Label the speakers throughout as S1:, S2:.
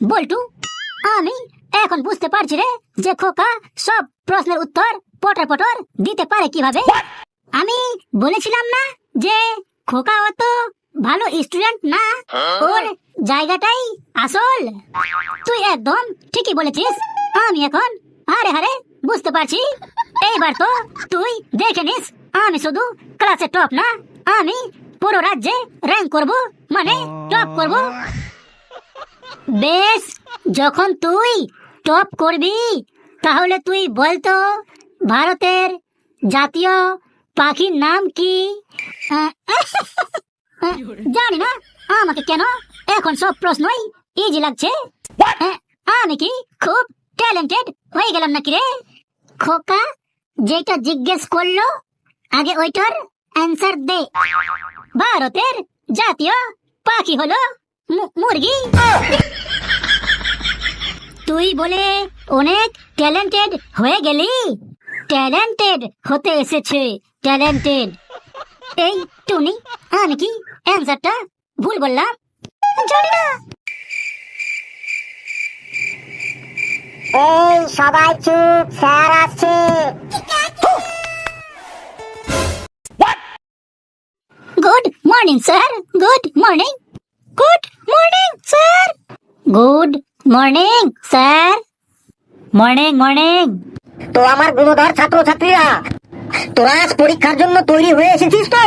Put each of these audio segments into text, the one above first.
S1: বল্টু আমি এখন বুঝতে পারছি রে যে খোকা সব প্রশ্নের উত্তর পটর পটর দিতে পারে কীভাবে। আমি বলেছিলাম না যে খোকা অত ভালো স্টুডেন্ট না। ওর জায়গাটাই আসল। তুই একদম ঠিকই বলেছিস। আমি এখন হারে হারে বুঝতে পারছি। এইবার তো তুই দেখে নিস আমি শুধু ক্লাসে টপ না আমি পুরো রাজ্যে র্যাঙ্ক করব। মানে টপ করব। বেশ যখন তুই টপ করবি তাহলে তুই বলতো ভারতের জাতীয় পাখির নাম কি? জানি না আমাকে কেন? এখন সব প্রশ্নই ইজি লাগছে। আমি কি খুব ট্যালেন্টেড হয়ে গেলাম নাকি রে? খোকা যেটা জিজ্ঞেস করল আগে ওইটার অ্যান্সার দে। ভারতের জাতীয় পাখি হলো মুরগি। তুই বলে অনেক ট্যালেন্টেড হয়ে গেলি। ট্যালেন্টেড হতে এসেছে ট্যালেন্টেড এই টুনি আমি কি অ্যান্সারটা ভুল বললাম? জানি না।
S2: এই সবাই চুপ স্যার আসছে
S1: good morning sir good morning good morning sir good morning sir morning morning
S2: তো আমার গুণধর ছাত্রছাত্রীরা তোরা আজ পরীক্ষার জন্য তৈরি হয়ে এসেছিস তো?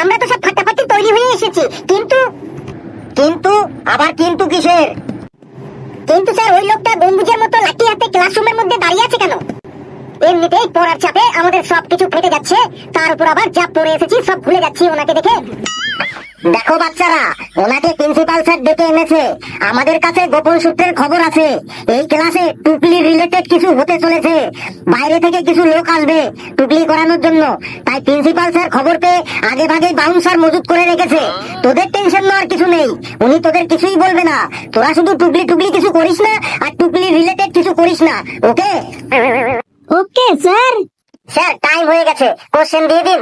S2: আমরা তো সব ফাটাফাটি তৈরি হয়ে এসেছি কিন্তু কিন্তু আবার কিন্তু কিসের? কিন্তু স্যার ওই লোকটা গম্বুজের মতো লাঠি হাতে ক্লাসরুমের মধ্যে দাঁড়িয়ে আছে কেন? এমনিতেই পড়ার চাপে আমাদের সবকিছু ফেটে যাচ্ছে তার উপর আবার যা পড়ে এসেছি সব ভুলে যাচ্ছি ওনাকে দেখে। দেখো বাচ্চারা ওনাকে স্যার ডেকে এনেছে। আমাদের কাছে গোপন সূত্রের খবর আছে। এই ক্লাসে টুকলি রিলেটেড কিছু হতে চলেছে। বাইরে থেকে কিছু লোক আসবে টুকলি করানোর জন্য। তাই প্রিন্সিপাল স্যার খবর পেয়ে আগে ভাগে বাউন্সার মজুত করে রেখেছে। তোদের টেনশন নেওয়ার কিছু নেই। উনি তোদের কিছুই বলবে না। তোরা শুধু টুকলি টুকলি কিছু করিস না আর টুকলি রিলেটেড কিছু করিস না। Okay?
S1: Okay sir.
S2: Sir time হয়ে গেছে। কোশ্চেন দিয়ে দিন।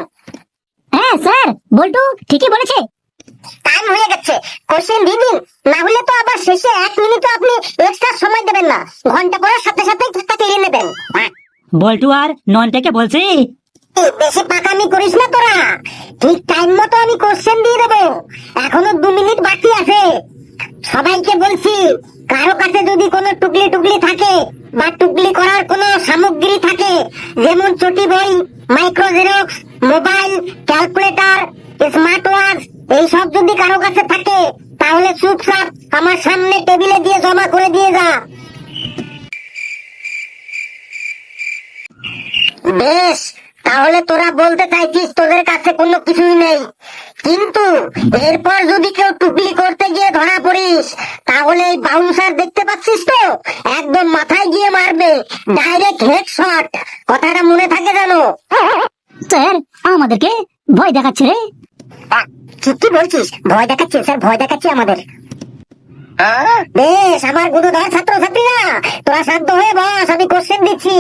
S1: হ্যাঁ স্যার। বল্টু ঠিকই বলেছে।
S2: টাইম হয়ে গেছে। কোশ্চেন দিন। না হলে তো আবার শেষে এক মিনিট আপনি এক্সট্রা সময় দেবেন না। ঘণ্টা পড়ার সাথে সাথে ঠাক্কা কেড়ে নেবেন।
S3: বল্টু আর ননটাকে বলছি।
S2: বেশি পাকামি করিস না তোরা। ঠিক টাইম মতো আমি কোশ্চেন দিয়ে দেবো। এখনও দু মিনিট বাকি আছে। সবাইকে বলছি কারও কাছে যদি কোনো টুকলি টুকলি থাকে বা টুকলি করার কোনো সামগ্রী থাকে যেমন চটি বই micro xerox mobile calculator smart watch এইসব যদি কারও কাছে থাকে, তাহলে চুপচাপ আমার সামনে টেবিলে দিয়ে জমা করে দিয়ে যা। বেশ, তাহলে তোরা বলতে চাইছিস তোদের কাছে কোনো কিছুই নেই। কিন্তু এরপর যদি কেউ টুকলি করতে গিয়ে ধরা পড়িস, তাহলে এই বাউন্সার দেখতে পাচ্ছিস তো? একদম মাথায় গিয়ে মারবে। ডাইরেক্ট হেডশট কথাটা মনে থাকে জানো?
S1: স্যার, আমাদেরকে ভয় দেখাচ্ছে রে।
S2: কি কি বলছিস? ভয় দেখাচ্ছি স্যার ভয় দেখাচ্ছি আমাদের। বেশ আমার ছাত্র ছাত্রীরা তোরা শান্ত হয়ে বস আমি কোশ্চেন দিচ্ছি।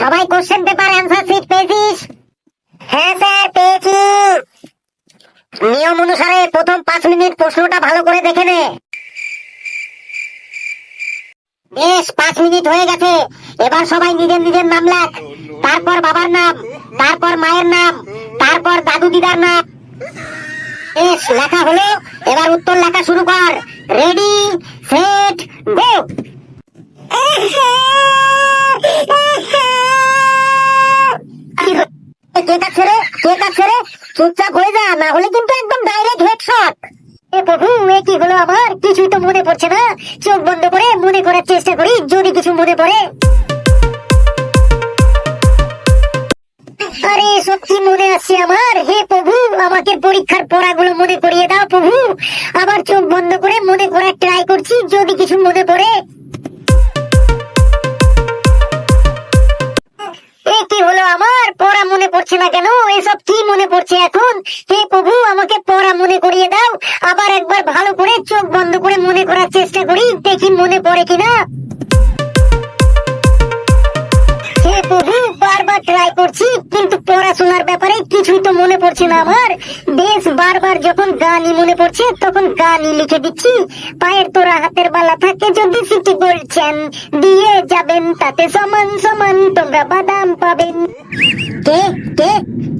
S2: সবাই কোশ্চেন পেপার অ্যান্সার শিট পেয়েছিস? হ্যাঁ স্যার পেয়েছি। নিয়ম অনুসারে প্রথম পাঁচ মিনিট প্রশ্নটা ভালো করে দেখে নে। বেশ পাঁচ মিনিট হয়ে গেছে। এবার সবাই নিজের নিজের নাম লেখ। তারপর বাবার নাম, তারপর মায়ের নাম, তারপর দাদু দিদার নাম। বেশ লেখা হলো, এবার উত্তর লেখা শুরু কর। রেডি সেট গো কে কাছে রে কে চুপচাপ হয়ে যা, না হলে কিন্তু একদম ডাইরেক্ট হেডশট এ প্রভু, এ কি হলো আমার কিছুই তো মনে পড়ছে না। চোখ বন্ধ করে মনে করার চেষ্টা করি, যদি কিছু মনে পড়ে। সত্যি মনে আছে আমার? হে প্রভু, আমাকে পরীক্ষার পড়াগুলো মনে করিয়ে দাও প্রভু। আবার চোখ বন্ধ করে মনে করার ট্রাই করছি, যদি কিছু মনে পড়ে। কি হলো আমার? পড়া মনে পড়ছে না কেন? এসব কি মনে পড়ছে এখন? হে প্রভু, আমাকে পড়া মনে করিয়ে দাও। আবার একবার ভালো করে চোখ বন্ধ করে মনে করার চেষ্টা করি, দেখি মনে পড়ে কিনা। বারবার ট্রাই করছি, কিন্তু পড়াশোনার ব্যাপারে কিছুই তো মনে পড়ছে না আমার। বেশ বারবার যখন গানই মনে পড়ছে, তখন গানই লিখে দিচ্ছি। পায়ের তোরা হাতের বালা থাকে যদি সিটি বলছেন, দিয়ে যাবেন তাতে সমান সমান, তোমরা বাদাম পাবেন। কে? কে?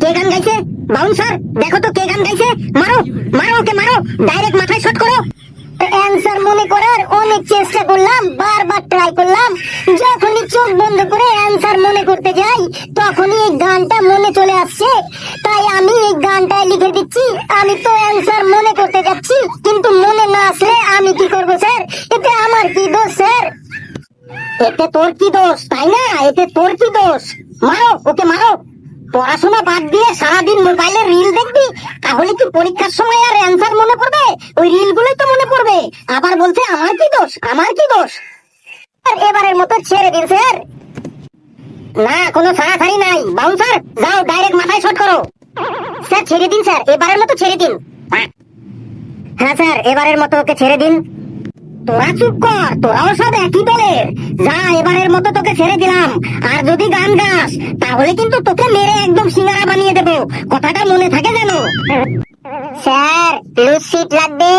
S2: কে গান গাইছে? বাউন্সার দেখো তো কে গান গাইছে। মারো মারো ওকে, মারো। ডাইরেক্ট মাথায় শট করো। অ্যান্সার মনে করার অনেক চেষ্টা করলাম, বারবার ট্রাই করলাম। যখনই চোখ বন্ধ করে অ্যান্সার মনে করতে যাই, তখনই এই গানটা মনে চলে আসছে। তাই আমি এই গানটায় লিখে দিচ্ছি, আমি তো অ্যান্সার মনে করতে যাচ্ছি, কিন্তু মনে না আসলে আমি কি করব, স্যার? এতে আমার কি দোষ, স্যার? এতে তোর কি দোষ, তাই না? এতে তোর কি দোষ? মারো, ওকে মারো। পড়াশোনা বাদ দিয়ে সারাদিন মোবাইলে রিল দেখবি, তাহলে কি পরীক্ষার সময় আর অ্যান্সার মনে পড়বে? ওই রিল গুলোই তো মনে পড়বে। আবার বলছে, আমার কি দোষ? আমার কি দোষ? আর এবারের মতো ছেড়ে দিন, স্যার। না, কোনো সাড়াসাড়ি নাই। বাউন্সার যাও ডাইরেক্ট মাথায় শট করো। স্যার, ছেড়ে দিন, স্যার। এবারের মতো ছেড়ে দিন। হ্যাঁ স্যার, এবারের মতো ওকে ছেড়ে দিন। তোরা চুপ কর তোরাও সব একই দলের। যা এবারের মতো তোকে ছেড়ে দিলাম। আর যদি গান গাস তাহলে কিন্তু তোকে মেরে একদম সিঙ্গারা বানিয়ে দেবো। কথাটা মনে থাকে যেন। স্যার লুজ সিট লাগবে।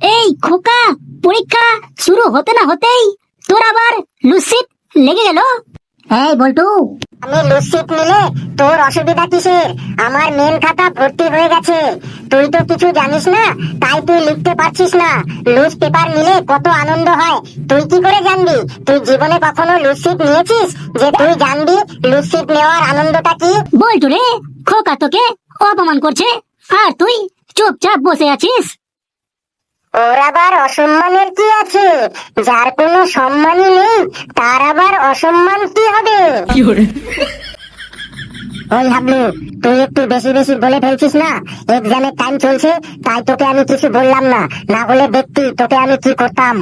S1: এই খোকা পরীক্ষা শুরু হতে না হতেই তোর আবার লুসিট লেগে গেল। এই বল্টু।
S2: আমি লুজ সিট নিলে তোর অসুবিধা কিসের? আমার মেন খাতা ভর্তি হয়ে গেছে। তুই তো কিছু জানিস না, তাই তুই লিখতে পারছিস না। লুজ পেপার নিলে কত আনন্দ হয়। তুই কি করে জানবি? তুই জীবনে কখনো লুজ নিয়েছিস? যে তুই জানবি লুজ নেওয়ার আনন্দটা কি?
S1: বল্টু রে, খোকা তোকে অপমান করছে। আর তুই চুপচাপ বসে আছিস?
S2: ওর আবার অসম্মানের কি আছে? যার কোনো সম্মানই নেই তার আবার অসম্মান কি হবে? ওই হাবলু তুই একটু বেশি বেশি বলে ফেলছিস না? এক্সামের টাইম চলছে তাই তোকে আমি কিছু বললাম না। না হলে দেখতি তোকে আমি কি করতাম।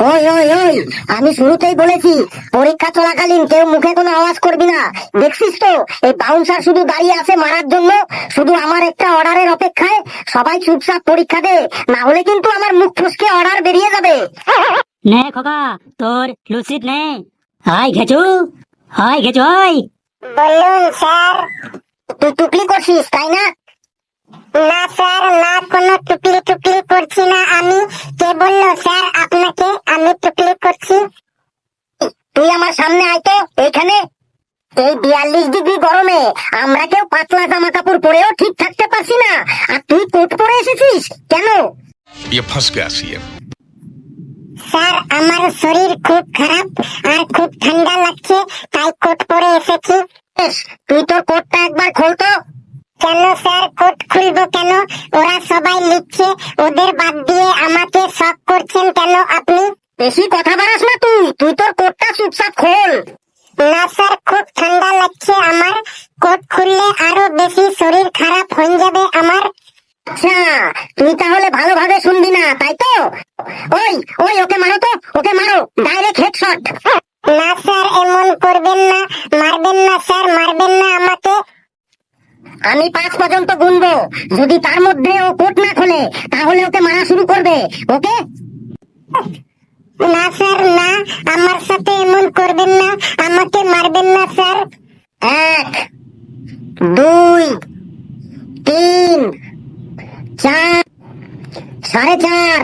S2: ওই ওই ওই আমি শুরুতেই বলেছি পরীক্ষা চলাকালীন কেউ মুখে কোনো আওয়াজ করবি না। দেখছিস তো এই বাউন্সার শুধু দাঁড়িয়ে আছে মারার জন্য শুধু আমার একটা অর্ডারের অপেক্ষায় সবাই চুপচাপ পরীক্ষা দে না হলে কিন্তু আমার মুখ ফুসকে অর্ডার বেরিয়ে যাবে।
S3: নে খোকা তোর নে। হাই ঘেচু। হাই ঘেচু হাই।
S2: বলুন স্যার তুই টুকলি করছিস তাই না? না স্যার না কোনো টুকলি টুকলি করছি না আমি। কে বলল স্যার আপনাকে আমি টুকলি করছি? তুই আমার সামনে আইতে এখানে এই বিয়াল্লিশ ডিগ্রি গরমে আমরা কেউ পাতলা জামা কাপড় পরেও ঠিক থাকতে পারছি না। আর তুই কোট পরে এসেছিস? কেন? স্যার আমার শরীর খুব খারাপ আর খুব ঠান্ডা লাগছে তাই কোট পরে এসেছি। তুই তোর কোটটা একবার খোলতো কেন স্যার কোট খুলবো কেন? ওরা সবাই লিখছে ওদের বাদ দিয়ে আমাকে শক করছেন কেন আপনি? বেশি কথা বাড়াস না তুই তুই তোর কোটটা চুপচাপ খোল। না স্যার খুব ঠান্ডা লাগছে আমার। কোট খুললে আরও বেশি শরীর খারাপ হয়ে যাবে আমার। আচ্ছা তুই তাহলে ভালোভাবে শুনবি না তাই তো? ওই ওই ওকে মারো তো ওকে মারো ডাইরেক্ট হেডশট না স্যার এমন করবেন না মারবেন না স্যার মারবেন না আমাকে। আমি পাঁচ পর্যন্ত গুনবো। যদি তার মধ্যে ও কোট না খোলে, তাহলে ওকে মারা শুরু করবে, ওকে? না, স্যার, না, আমার সাথে এমন করবেন না, আমাকে মারবেন না, স্যার। এক, দুই, তিন, চার, সাড়ে চার।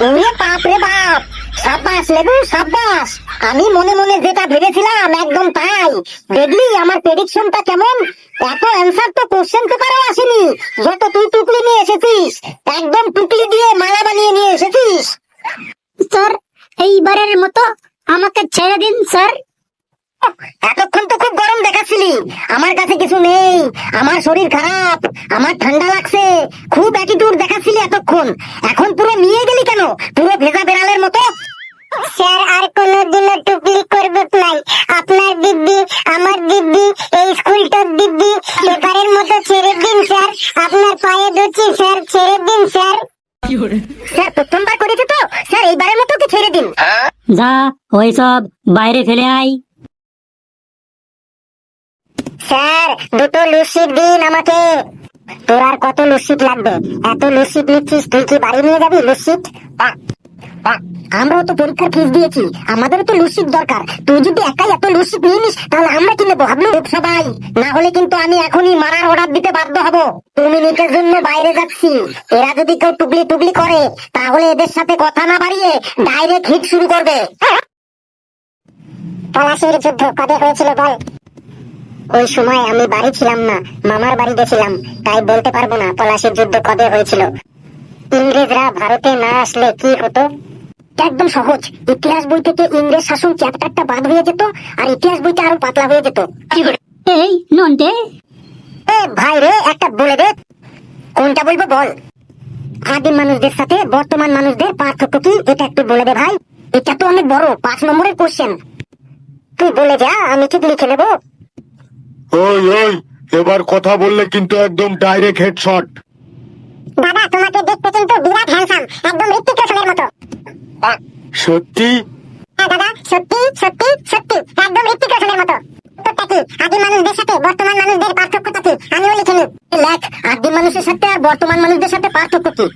S2: ওরে বাপ রে বাপ! সাব্বাস লেবু সাব্বাস। আমি মনে মনে যেটা ভেবেছিলাম একদম তাই। দেখলি আমার প্রেডিকশনটা কেমন? এত অ্যান্সার তো কোশ্চেন পেপারে আসেনি। যত তুই টুকলি নিয়ে এসেছিস একদম টুকলি দিয়ে মালা বানিয়ে নিয়ে এসেছিস।
S1: স্যার এইবারের মতো আমাকে ছেড়ে দিন স্যার।
S2: এতক্ষণ তো খুব গরম দেখাচ্ছিলি। আমার কাছে কিছু নেই। আমার শরীর খারাপ। আমার ঠান্ডা লাগছে। খুব অ্যাটিটিউড দেখাচ্ছিলি এতক্ষণ। এখন পুরো নিয়ে গেলি কেন? পুরো ভেজা বেড়ালের মতো?
S3: যা, ওই সব বাইরে ফেলে আই
S2: স্যার, দুটো লুসিট দিন আমাকে। তোর আর কত লুসিট লাগবে? এত লুসিট নিচ্ছিস, তুই কি বাড়ি নিয়ে যাবি লুসিট আমরাও তো পরীক্ষার ফিস দিয়েছি। আমাদেরও তো লুসিক দরকার। তুই যদি একাই এত লুসিক নিয়ে নিস, তাহলে আমরা কি নেব? হাবলু সবাই না হলে কিন্তু আমি এখনই মারার অর্ডার দিতে বাধ্য হব। তুমি মিনিটের জন্য বাইরে যাচ্ছি। এরা যদি কেউ টুকলি টুকলি করে, তাহলে এদের সাথে কথা না বাড়িয়ে ডাইরেক্ট হিট শুরু করবে। পলাশের যুদ্ধ কবে হয়েছিল বল? ওই সময় আমি বাড়ি ছিলাম না, মামার বাড়িতে ছিলাম। তাই বলতে পারব না পলাশের যুদ্ধ কবে হয়েছিল। ইংরেজরা ভারতে না আসলে কি হতো? একদম সহজ। ইতিহাস বই থেকে ইংরেজ শাসন চ্যাপ্টারটা বাদ হয়ে যেত আর ইতিহাস বইটা আরও পাতলা হয়ে যেত।
S1: এই নন্টে।
S2: এ ভাই রে একটা বলে দে। কোনটা বলব বল? আদিম মানুষদের সাথে বর্তমান মানুষদের পার্থক্য কি? এটা একটু বলে দে ভাই। এটা তো অনেক বড় পাঁচ নম্বরের কোশ্চেন তুই বলে যা আমি ঠিক লিখে নেব।
S4: ওই ওই এবার কথা বললে কিন্তু একদম ডাইরেক্ট হেডশট
S2: দাদা তোমাকে দেখতে কিন্তু বিরাট হ্যান্ডসাম একদম ঋত্বিক রোশনের মতো।
S4: সত্যি?
S2: হ্যাঁ দাদা সত্যি সত্যি সত্যি একদম ঋত্বিক রোশনের মতো। উত্তরটা কি? আদিম মানুষদের সাথে বর্তমান মানুষদের পার্থক্যটা কি? আমিও লিখে নিই। লেখ মানুষের সাথে আর বর্তমান মানুষদের সাথে পার্থক্য কি?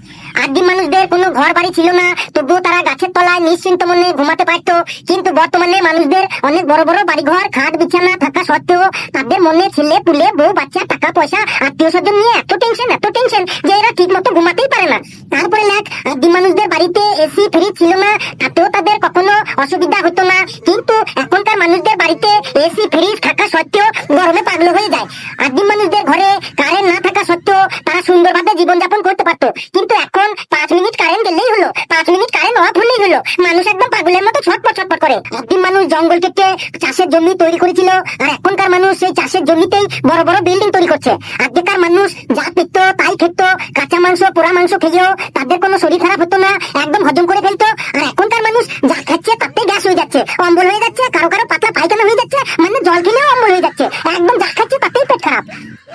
S2: আদিম মানুষদের কোনো ঘর বাড়ি ছিল না, তবুও তারা গাছের তলায় নিশ্চিন্ত মনে ঘুমাতে পারতো। কিন্তু বর্তমানে মানুষদের অনেক বড় বড় বাড়ি ঘর খাট, বিছানা থাকা সত্ত্বেও তাদের মনে ছেলে, পুলে, বউ, বাচ্চা, টাকা পয়সা, আত্মীয় স্বজন নিয়ে এত টেনশন এত টেনশন যে এরা ঠিক মতো ঘুমাতেই পারে না। তারপরে লেখ আদিম মানুষদের বাড়িতে এসি ফ্রিজ ছিল না, তাতেও তাদের কখনো অসুবিধা হতো না। কিন্তু এখনকার মানুষদের বাড়িতে এসি ফ্রিজ থাকা সত্ত্বেও গরমে পাগল হয়ে যায়। আদিম মানুষদের ঘরে কারেন্ট না থাকা সত্ত্বেও তারা সুন্দরভাবে জীবনযাপন করতে পারতো। কিন্তু এখন পাঁচ মিনিট কারেন্ট গেলেই হলো, পাঁচ মিনিট কারেন্ট অফ হলেই হলো। মানুষ একদম পাগলের মতো ছটপট ছটপট করে। আদিম মানুষ জঙ্গল কেটে চাষের জমি তৈরি করেছিল, আর এখনকার মানুষ সেই চাষের জমিতেই বড় বড় বিল্ডিং তৈরি করছে। আগেকার মানুষ যা পেত তাই খেত, কাঁচা মাংস, পোড়া মাংস খেয়েও তাদের কোনো শরীর খারাপ হতো না, একদম হজম করে ফেলতো। আর এখনকার মানুষ যা খাচ্ছে তাতেই গ্যাস হয়ে যাচ্ছে, অম্বল হয়ে যাচ্ছে, কারও কারও পাতলা পায়খানা হয়ে যাচ্ছে মানে জল খেলেও অম্বল হয়ে যাচ্ছে একদম যা খাচ্ছে তাতেই পেট খারাপ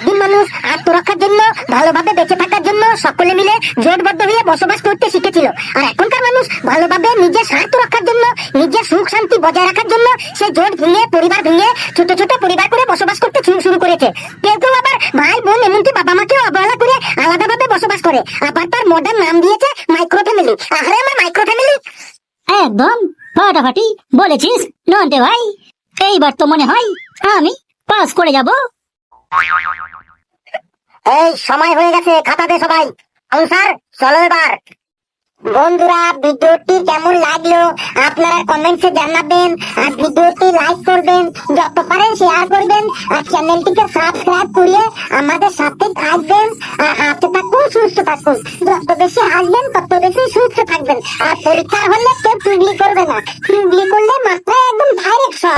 S2: দিন মানুষ আত্মরক্ষার জন্য ভালোভাবে বেঁচে থাকার জন্য সকলে মিলে জোটবদ্ধ হয়ে বসবাস করতে শিখেছিল। আর এখনকার মানুষ ভালোভাবে নিজের স্বার্থ রক্ষার জন্য নিজের সুখ শান্তি বজায় রাখার জন্য সে জোট ভেঙে পরিবার ভেঙে ছোট ছোট পরিবার করে বসবাস করতে শুরু- করেছে। কেউ কেউ আবার ভাই বোন এমনকি বাবা মাকেও অবহেলা করে আলাদাভাবে বসবাস করে। আবার তার মডার্ন নাম দিয়েছে মাইক্রো ফ্যামিলি আরে আমার মাইক্রো ফ্যামিলি
S1: একদম ফাটাফাটি বলেছিস নন্টে ভাই। এইবার তো মনে হয় আমি পাস করে যাব।
S2: এই সময় হয়ে গেছে খাতা দে সবাই। স্যার চলো এবার। বন্ধুরা, ভিডিওটি কেমন লাগল আপনারা কমেন্টসে জানাবেন আর ভিডিওটি লাইক করবেন, যত পারেন শেয়ার করবেন আর চ্যানেলটিকে সাবস্ক্রাইব করে আমাদের সাথে থাকবেন আর হাতে থাকুন, সুস্থ থাকুন। যত বেশি হাসবেন, তত বেশি সুস্থ থাকবেন। আর পরীক্ষা হলে কেউ চুগলি করবে না। চুগলি করলে মাত্র একদম ডাইরেক্ট সব